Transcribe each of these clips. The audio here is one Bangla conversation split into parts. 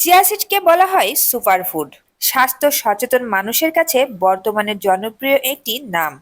চিয়া সিডকে বলা হয় সুপারফুড, স্বাস্থ্য সচেতন মানুষের কাছে বর্তমানে জনপ্রিয় একটি নাম।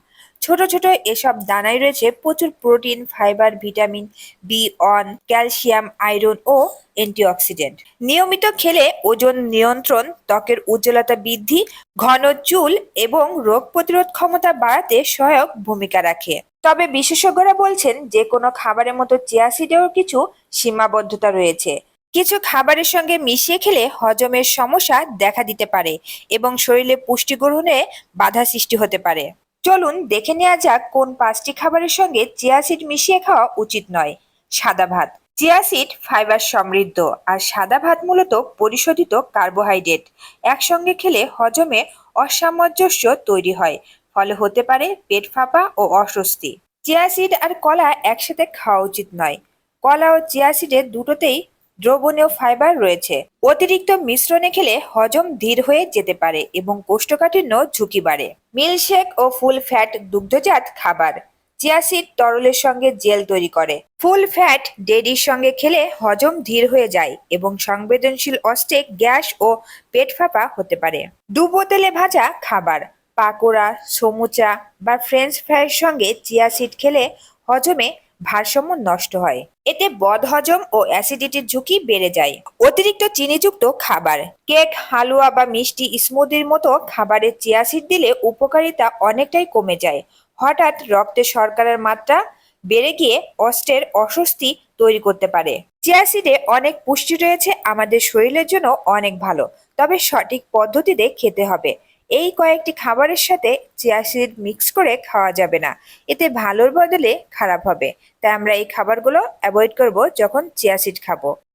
ছোট ছোট এসব দানায় রয়েছে প্রচুর protein, fibre, vitamin B on calcium, iron ও অ্যান্টিঅক্সিডেন্ট। নিয়মিত খেলে ওজন নিয়ন্ত্রণ, ত্বকের উজ্জ্বলতা বৃদ্ধি, ঘন চুল এবং রোগ প্রতিরোধ ক্ষমতা বাড়াতে সহায়ক ভূমিকা রাখে। তবে বিশেষজ্ঞরা বলছেন যে কোনো খাবারের মতো চিয়া সিডেও কিছু সীমাবদ্ধতা রয়েছে। কিছু খাবারের সঙ্গে মিশিয়ে খেলে হজমের সমস্যা দেখা দিতে পারে এবং শরীরে পুষ্টি গ্রহণে বাধা সৃষ্টি হতে পারে। চলুন দেখে নেওয়া যাক কোন পাঁচটি খাবারের সঙ্গে চিয়া সিড মিশিয়ে খাওয়া উচিত নয়। সাদা ভাত। চিয়া সিড ফাইবার সমৃদ্ধ আর সাদা ভাত মূলত পরিশোধিত কার্বোহাইড্রেট। একসঙ্গে খেলে হজমে অসামঞ্জস্য তৈরি হয়, ফলে হতে পারে পেট ফাঁপা ও অস্বস্তি। চিয়া সিড আর কলা একসাথে খাওয়া উচিত নয়। কলা ও চিয়া সিডের দুটোতেই দ্রবণীয় ফাইবার রয়েছে। অতিরিক্ত মিশ্রণে খেলে হজম ধীর হয়ে যেতে পারে এবং কোষ্ঠকাঠিন্য ঝুঁকি বাড়ে। মিল্কশেক ও ফুল ফ্যাট দুগ্ধজাত খাবার চিয়া সিড তরলের সঙ্গে জেল তৈরি করে। ফুল ফ্যাট ডেরির সঙ্গে খেলে হজম ধীর হয়ে যায় এবং সংবেদনশীল অস্টে গ্যাস ও পেট ফাঁপা হতে পারে। ডুবো তেলে ভাজা খাবার, পাকোড়া, সমুচা বা ফ্রেঞ্চ ফ্রাইয়ের সঙ্গে চিয়া সিড খেলে হজমে ভারসাম্য নষ্ট হয়। এতে বদহজম ও অ্যাসিডিটির ঝুঁকি বেড়ে যায়। অতিরিক্ত চিনিযুক্ত খাবার, কেক, হালুয়া বা মিষ্টি স্মুদির মতো খাবারে চিয়া সিড দিলে উপকারিতা অনেকটাই কমে যায়। হঠাৎ রক্তে শর্করার মাত্রা বেড়ে গিয়ে অস্টের অস্বস্তি তৈরি করতে পারে। চিয়া সিডে অনেক পুষ্টি রয়েছে আমাদের শরীরের জন্য অনেক ভালো, তবে সঠিক পদ্ধতিতে খেতে হবে। এই কয়েকটি খাবারের সাথে চিয়া সিড মিক্স করে খাওয়া যাবে না। এতে ভালোর বদলে খারাপ হবে। তাই আমরা এই খাবারগুলো অ্যাভয়েড করব যখন চিয়া সিড খাব।